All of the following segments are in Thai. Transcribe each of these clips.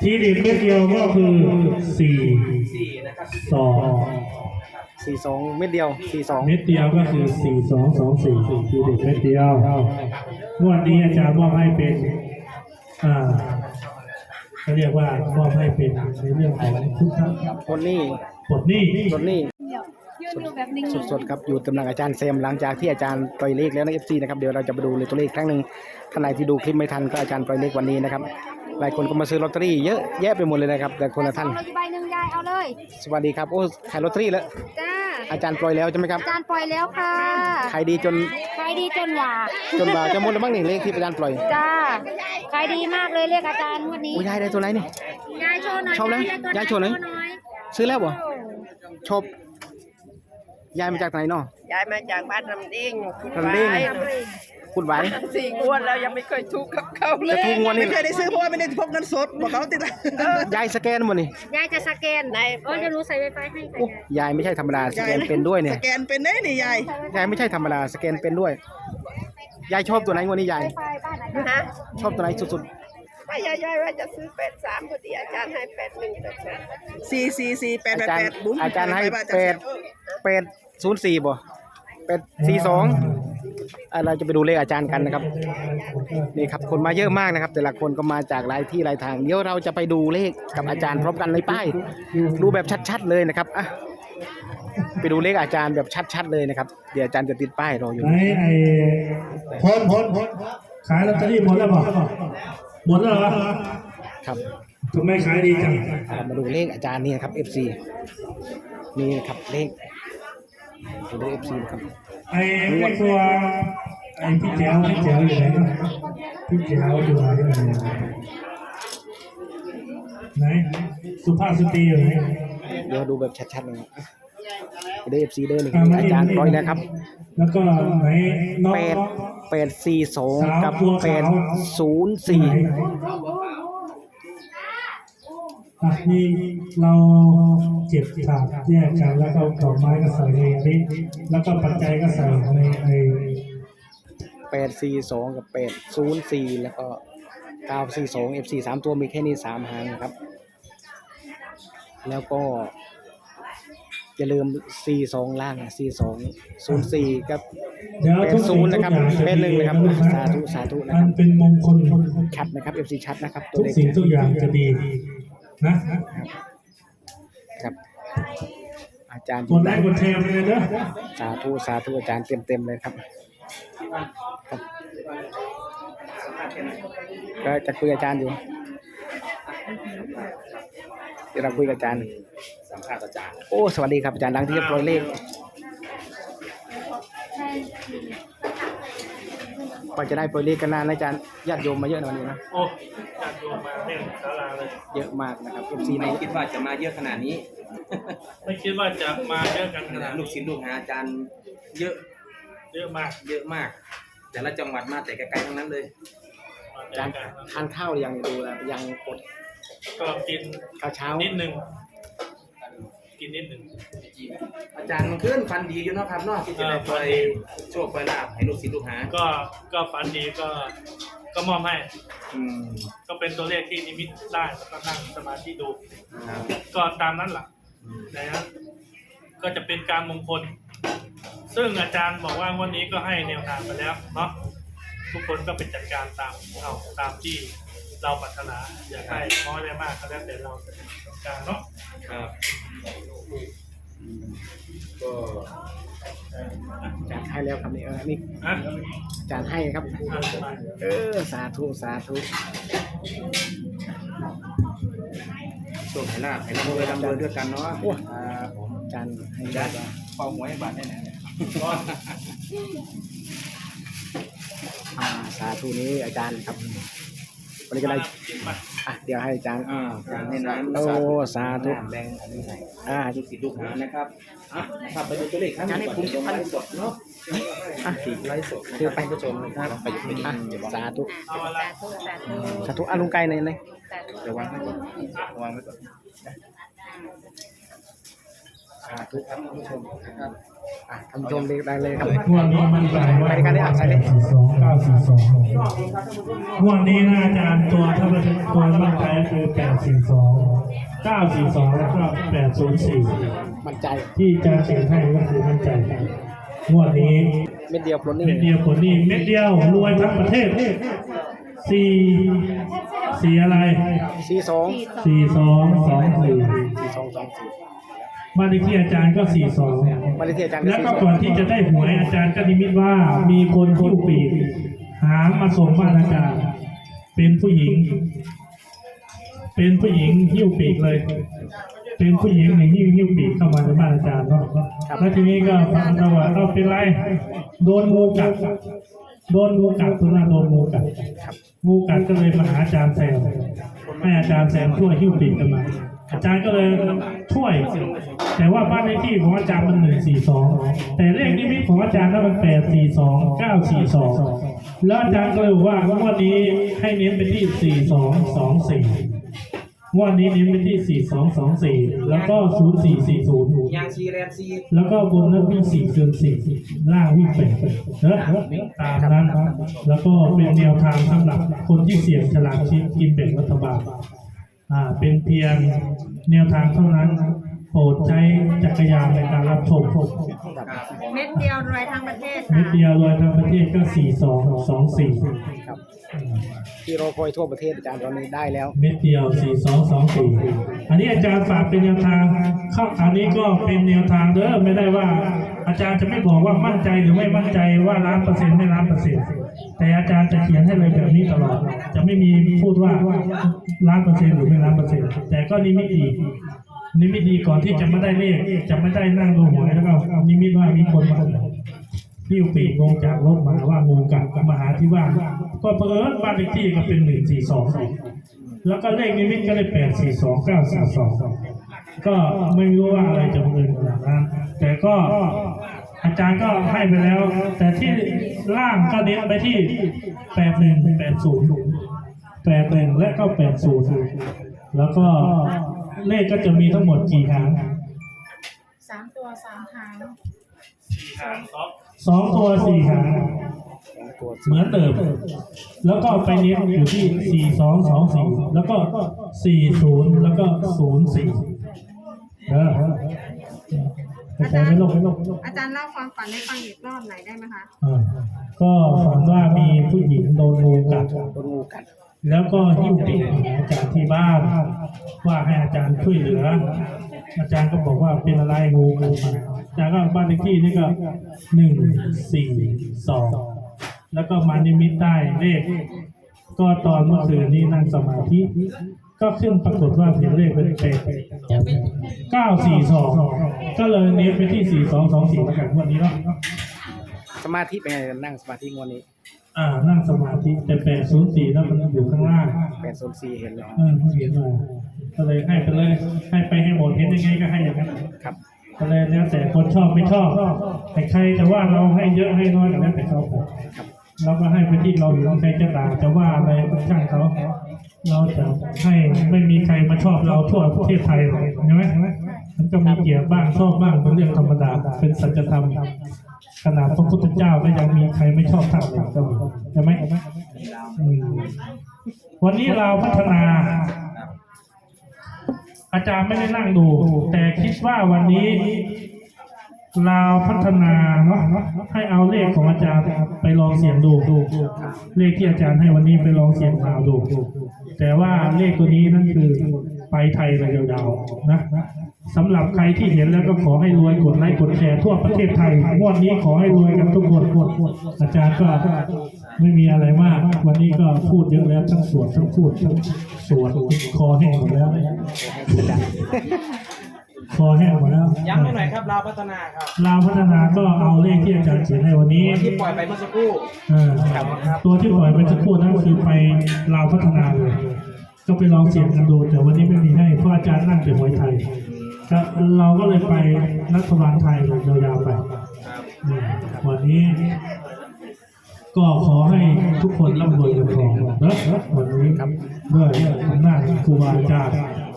ทีเด็ดเม็ดเดียวก็คือสี่สี่นะครับสองสี่สองเม็ดเดียวสี่สองเม็ดเดียวก็คือสี่สองสองสี่ทีเด็ดเม็ดเดียวงวดนี้อาจารย์มอบให้เป็นอ่าเขาเรียกว่ามอบให้เป็นในเรื่องของทุกท่านคนนี้ปลดหนี้คนนี้ยืนอยู่แบบนิ่งสดๆครับอยู่ตำแหน่งอาจารย์เซมหลังจากที่อาจารย์ปล่อยเลขแล้วนะเอฟซีนะครับเดี๋ยวเราจะมาดูเลยตัวเลขครั้งหนึ่งท่านไหนที่ดูคลิปไม่ทันก็อาจารย์ปล่อยเลขวันนี้นะครับ หลายคนก็มาซื้อลอตเตอรี่เยอะแยะไปหมดเลยนะครับ แต่คนละๆท่าน เอาเลยใบหนึ่งยายเอาเลย สวัสดีครับ โอ้ขายลอตเตอรี่แล้ว จ้า อาจารย์ปล่อยแล้วใช่ไหมครับ อาจารย์ปล่อยแล้วค่ะ ขายดีจนขายดีจนหว่าจนบาจะหมดแล้วมั้งนี่เลขที่อาจารย์ปล่อย จ้า ขายดีมากเลยเรียกอาจารย์งวันนี้ อุ้ยยายได้ตัวไหนนี่ ยายโชว์หน่อยชอบนะตัวยายโชว์หน่อยหน่อย ซื้อแล้วบ่ชอบ ยายมาจากไหนเนาะ ย้ายมาจากบ้านลำดิ้งคุณลำดิ้งไว้คุณไหว สี่งวดแล้วยังไม่เคยถูกกับเขาเลจะยถูกงวดนี่ ไม่เคยได้ซื้อเพราะว่าไม่ได้พกเงินสดบอกเขาติดยายสแกนหมดนี่ยายจะสแกนไหนเออเดี๋ยวหนูใส่ไวไฟให้ค่ะโอ้ยายไม่ใช่ธรรมดาสแกนเป็นด้วยเนี่ยสแกนเป็นได้นี่ยายยายไม่ใช่ธรรมดาสแกนเป็นด้วย ยายชอบตัวไหนงวันนี้ยายไฟบ้านไหนฮะชอบตัวไหนสุดไม่ยายยายว่าจะซื้อแปดสามพอดีอาจารย์ให้แปดหนึ่งแปดสามสี่สี่สี่แปๆดอาแปดจารแปย์ดบุ้มอาจารย์ให้ไปบ้นแปดแปด ศูนย์สี่บ่แปดสี่สองอะเราจะไปดูเลขอาจารย์กันนะครับนี่ครับคนมาเยอะมากนะครับ แต่ละคนก็มาจากหลายที่หลายทางเดี๋ยวเราจะไปดูเลขกับอาจารย์พร้อมกันในป้ายดูแบบชัดๆเลยนะครับอะไปดูเลขอาจารย์แบบชัดๆเลยนะครับ เดี๋ยวอาจารย์จะติดป้ายรออยู่ไหนไอ้พ้นพ้นพ้นขายลอตเตอรี่หมดแล้วเปล่าหมดแล้วเหรอครับทำไมขายดีจังเรามาดูเลขอาจารย์นี่นะครับ FC นี่นะครับเลข ดูเลข FC นะครับไอ้ไอ้ตัวไอ้พี่แจ๋วพี่แจ๋วอยู่ไหนนะพี่แจ๋วอยู่ไหนไหนสุภาพสตรีอยู่ไหนเดี๋ยวดูแบบชัดๆเลยครับดูเลข FC เด้อนี่อะมอาจารย์ร้อยแล้วครับ แล้วก็ไหนน้องแปดแปดสี่สองสาวกับบัวแปขาวดศูนย์สี่ไห นอะนี่เราเจ็บถาดแยกกันแล้วก็ดอกไม้ก็ใส่ในอันนี้แล้วก็ปัจจัยก็ใส่ในไอ้แปดสี่สองกับแปดศูนย์สี่แล้วก็เก้าสี่สอง FC สามตัวมีแค่นี้สามหางนะครับ แล้วก็อย่าลืมสี่สองล่างสี่สองศูนย์สี่กับเดี๋ยวทุกสิ่ง80นะครับทุกอย่างจะเป็นหนึ่งนะครับดีสาธุ สาธุนะคมัรับนเป็นมงคลชัดนะครับ FC ชัดนะครับ ตัวทุกเลขสิ่งทุกอย่างจะดี นะครับ อาจารย์กดไลค์กดแชร์ไปเลยเด้อสาธุสาธุอาจารย์เต็มเต็มๆเลยครับครับ ก็จะคุยกับอาจารย์อยู่เดี๋ยวเราคุยกับอาจารย์ สัมภาษณ์อาจารย์โอ้ สวัสดีครับอาจารย์ดังที่เรียบร้อยเลข กว่าจะได้โปรยเลขกันนานนะอาจารย์ญาติโยมมาเยอะนะวันนี้นะโอ้จัดโยมมาเต็มศาลาเลย เยอะมากนะครับ FC ในไม่คิดว่าจะมาเยอะขนาดนี้ ไม่คิดว่าจะมาเยอะกันขนาดลูกศิษย์ลูกหาอาจารย์เยอะเยอะมากเยอะมาก แต่ละจังหวัดมาแต่ไกลๆทั้งนั้นเลยอาจารย์ทานข้าวหรือยังดูแล้วยังอดก็กินข้าวเช้านิดหนึ่ง กินนิดหนึ่งอาจารย์มันขึ้นฟันดีอยู่เนาะครับเนาะที่จะได้ปล่อยโชคปล่อยลาภให้ลูกศิษย์ลูกหาก็ก็ฝันดีก็ก็มอบให้ อืมก็เป็นตัวเลขที่นิมิตได้แล้วก็นั่งสมาธิดู ครับก็ตามนั้นแหละนะฮะก็จะเป็นการมงคล ซึ่งอาจารย์บอกว่างวันนี้ก็ให้แนวทางไปแล้วเนาะทุกคนก็เป็นจัดการตามเอาตามที่ เราปรารถนาอยากได้น้อยได้มากก็แล้วแต่เราจะต้องการเนาะครับก็อาจารย์ให้แล้วครับนี่เออนี่อะอาจารย์ให้ครับ อะไปเออ สาธุ สาธุโชคให้ลาภให้ร่ำรวยร่ำรวยด้วยกันเนาะโอ้ครับผมอาจารย์ให้อาแล้จาวรย์เป่าหวยให้บาทได้ไหนเนี่ยอ่าสาธุนี้อาจารย์ครับ วันนี้ก็ได้กินไปอะเดี๋ยวให้อาจารย์อ่าอาจารย์ให้น้ำโอ้สาธุแดงอันนี้ให้อ่าลูกศิษย์ลูกหานะครับอะถ้าไปดูตัวเลขครั้งนี้ก่อนเดี๋ยวไลฟ์สดเนาะอะไลฟ์สดคือไปผู้ชมนะครับไปอยู่ไปอะเดี๋ยววางสาธุเอาอะไรสาธุอะลุงไก่ในในเดี๋ยววางไว้ก่อนวางไว้ก่อนสาธุครับท่านผู้ชมครับ อะท่านผู้ชมได้เลยครับงวดนี้มันใจว่าไปกันเลยอะไปเลยสี่สองเก้าสี่สองงวดนี้นะอาจารย์ตัวถ้าเป็นตัวมั่นใจก็คือแปดสี่สองเก้าสี่สองแล้วก็แปดศูนย์สี่มั่นใจที่อาจารย์เขียนให้ก็คือมั่นใจงวดนี้เม็ดเดียวปลดหนี่เม็ดเดียวผลนี่เม็ดเดียวรวยทั้งประเทศสี่สี่อะไรสี่สองสี่สองสองสี่สี่สองสองสี่ บ้านเลขที่อาจารย์ก็สี่สองมาเลเซียอาจารย์แล้วก็สี่สก่อองนที่จะได้หวยอาจารย์ก็นิมิตว่ามีคนหิ้วปีกหามมาส่งบ้านอาจารย์ เป็นผู้หญิง เป็นผู้หญิงหิ้วปีกเลย เป็นผู้หญิงหนึ่งหิ้วหิ้วปีกเข้ามาในบ้านอาจารย์เนาะแล้วทีนี้ก็ฟังเราว่าเราเป็นไรโดนงูกัดโดนงูกัดตัวหน้าโดนงูกัดงูกัดก็เลยมาหาอาจารย์แซมให้อาจารย์แซมช่วยหิ้วปีกกันมาอาจารย์ก็เลยช่วย แต่ว่าบ้านเลขที่ของอาจารย์มันหนึ่งสี่สองแต่เลขนิมิตของอาจารย์นั้นมันแปดสี่สองเก้าสี่สองแล้วอาจารย์ก็เลยบอกว่างวดนี้ให้เน้นไปที่สี่สองสองสี่งวดนี้เน้นไปที่สี่สองสองสี่แล้วก็ศูนย์สี่สี่ศูนย์ยางซีแรนซีแล้วก็บนนั้นวิ่งสี่เกินสี่ล่างวิ่งแปดเนอะตามนั้นแล้วก็เป็นแนวทางสำหรับคนที่เสี่ยงฉลากชิปกินแบ่งรัฐบาลอ่าเป็นเพียงแนวทางเท่านั้น โปรดใช้จักรยานในการรับชมเม็ดเดียวรวยทั้งประเทศเม็ดเดียวโดยทั้งประเทศก็สี่สองสองสี่ครับที่เราคอยทั่วประเทศอาจารย์ตอนนี้ได้แล้ว เม็ดเดียวสี่สองสองสี่อันนี้อาจารย์ฝากเป็นแนวทางเข้าอันนี้ก็เป็นแนวทางเด้อไม่ได้ว่า อาจารย์จะไม่บอกว่ามั่นใจหรือไม่มั่นใจว่าล้านเปอร์เซ็นต์ไม่ล้านเปอร์เซ็นต์แต่อาจารย์จะเขียนให้เลยแบบนี้ตลอด จะไม่มีพูดว่าล้านเปอร์เซ็นต์หรือไม่ล้านเปอร์เซ็นต์แต่ก็นิมิตดี นิมิตดีก่อนที่จะไม่ได้เลขจะไม่ได้นั่งดูหวยแล้วก็นิมิตว่ามีคนมาที่อยู่ปีกลงจากรถมาว่างูกัดมาหาที่บ้านก็เพิ่นบ้านเลขที่ก็เป็นหนึ่งสี่สองแล้วก็เลขนิมิตก็เลยแปดสี่สองเก้าสี่สองก็ไม่รู้ว่าอะไรจะบังเอิญขนาดนั้นแต่ก็อาจารย์ก็ให้ไปแล้ว แต่ที่ล่างก็เน้นไปที่แปดหนึ่งแปดศูนย์แปดหนึ่งและก็แปดศูนย์แล้วก็ เลขก็จะมีทั้งหมดกี่หางสามตัวสามหางสี่หางสองสองตัวสี่หางตัวเหมือนเดิมแล้วก็ไปเน้นอยู่ที่สี่สองสองสี่แล้วก็สี่ศูนย์แล้วก็ศูนย์สี่เออเข้าใจไหม่ลงไม่ลงอาจารย์เล่าความฝันให้ฟังอีกรอบหน่อยได้ไหมคะอ่าก็ฝันว่ามีผู้หญิงโดนงูกัดโดนงูกัด แล้วก็หิ้วปีกมาหาอาจารย์ที่บ้านว่าให้อาจารย์ช่วยเหลือ อาจารย์ก็บอกว่าเป็นอะไรงูงูมาอาจารย์ก็บ้านเลขที่นี่ก็หนึ่งสี่สองแล้วก็มานิมิตได้เลข ก็ตอนเมื่อคืนนี้นั่งสมาธิก็ขึ้นปรากฏว่าเห็นเลขเป็นเป็ดเก้าสี่สองก็เลยเน้นไปที่สี่สองสองสี่แล้วกันวันนี้เนาะสมาธิเป็นไงนั่งสมาธิงวดนี้ อ่านั่งสมาธิแต่แปดศูนย์สี่แล้วมันอยู่ข้างล่างแปดโซนซีเห็นแล้วเออเขียนมาก็เลยให้ไปเลยให้ไปให้หมดเห็นยังไงก็ให้อย่างนั้นครับก็เลยแล้วแต่คนชอบไม่ชอบ แต่ใครจะว่าเราให้เยอะให้น้อยก็แล้วแต่เขาไปเราก็ให้ไปที่เราอยู่ใครจะด่าจะว่าอะไรก็ช่างเขาเราจะให้ไม่มีใครมาชอบเราทั่วประเทศไทยหรอกใช่ไหมมันก็มีเกลียดบ้างชอบบ้างเป็นเรื่องธรรมดาเป็นสัจธรรม ขนาดพระพุทธเจ้าก็ยังมีใครไม่ชอบท่านเลยก็มีใช่ไหมอืมวันนี้เราพัฒนา อาจารย์ไม่ได้นั่งดู แต่คิดว่าวันนี้เราพัฒนาเนาะให้เอาเลขของอาจารย์ไปลองเสียงดูดูเลขที่อาจารย์ให้วันนี้ไปลองเสียงข่าวดู แต่ว่าเลขตัวนี้นั่นคือไปไทยเลยยาวๆนะ สำหรับใครที่เห็นแล้วก็ขอให้รวยกดไลค์กดแชร์ทั่วประเทศไทยงวดนี้ขอให้รวยกันทุกคนอาจารย์ก็ไม่มีอะไรมาก วันนี้ก็พูดเยอะแล้วทั้งสวดทั้งพูดทั้งสวดคอแห้งหมดแล้วคอแห้งหมดแล้วย้ำให้หน่อยครับลาวพัฒนาครับลาวพัฒนาก็เอาเลขที่อาจารย์เขียนให้วันนี้ที่ปล่อยไปเมื่อสักครู่เออตัวที่ปล่อยไปสักครู่นั้นคือไปลาวพัฒนาเลยก็ไปลองเสียงกันดูแต่วันนี้ไม่มีให้เพราะอาจารย์นั่งแต่หวยไทยก็ เราก็เลยไปรัฐบาลไทยยาวๆไป วันนี้ ก็ขอให้ทุกคนร่ำรวยเงินทองนะวันนี้ครับด้วยอำนาจครูบาอาจารย์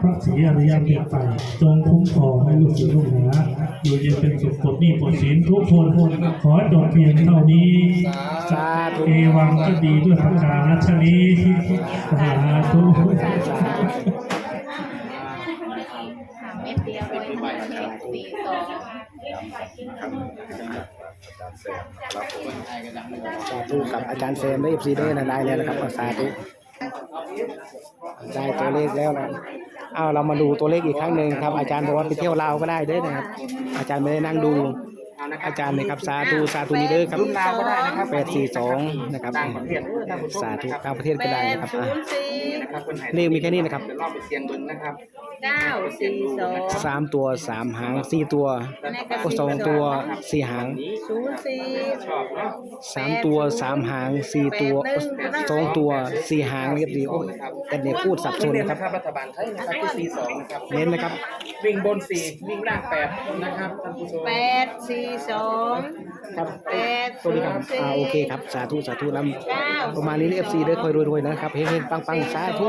พระศรีอริยเมตไตรจงคุ้มครองให้ลูกศิษย์ลูกหาอยู่เย็นเป็นสุขปลดหนี้ปลดสินทุกคนขอจบเพียงเท่านี้เอวังก็ดีด้วยประการฉนี้สาธุ ม็ดเดียวเลยสี่สองสาธุกับอาจารย์เซมได้เอฟซีได้นะได้แล้วนะครับสาธุได้ตัวเลขแล้วนะเอาเรามาดูตัวเลขอีกครั้งหนึ่งครับ อาจารย์บอกว่าไปเที่ยวลาวก็ได้ด้วยนะครับ อาจารย์ไม่ได้นั่งดู อานะคบอาจารย์นะครับสาธุสาธุนี้เด้อครับ รุ่นราวก็ได้นะครับแปดสี่สองนะครับต่างประเทศเออท่านผู้ชมสาธุนะครับต่างประเทศก็ได้นะครับอะ นะครับคนไทยเลขมีแค่นี้นะครับ เดี๋ยวลองไปเสี่ยงเบิ่งนะครับเก้าสี่สองสามตัวสามหางสี่ตัวก็สองตัวสี่หางศูนย์สี่ชอบเนาะสามตัวสามหางสี่ตัวสองตัวสี่หางเรียบดีโอ้ยแต่เนี่ยพูดสับสนเน้นนะคนะรับครับรัฐบาลไทยนะครับที่สี่สองนะครับเน้นนะครับ วิ่งบนสี่วิ่งล่างแปดนะครับท่านผู้ชมแปดสี่สองครับแปดตัวนี้ครับอ่าโอเคครับ สาธุ สาธุนำประมาณนี้เอฟซีได้คอยรวยๆนะครับ เฮงๆปังๆ สาธุ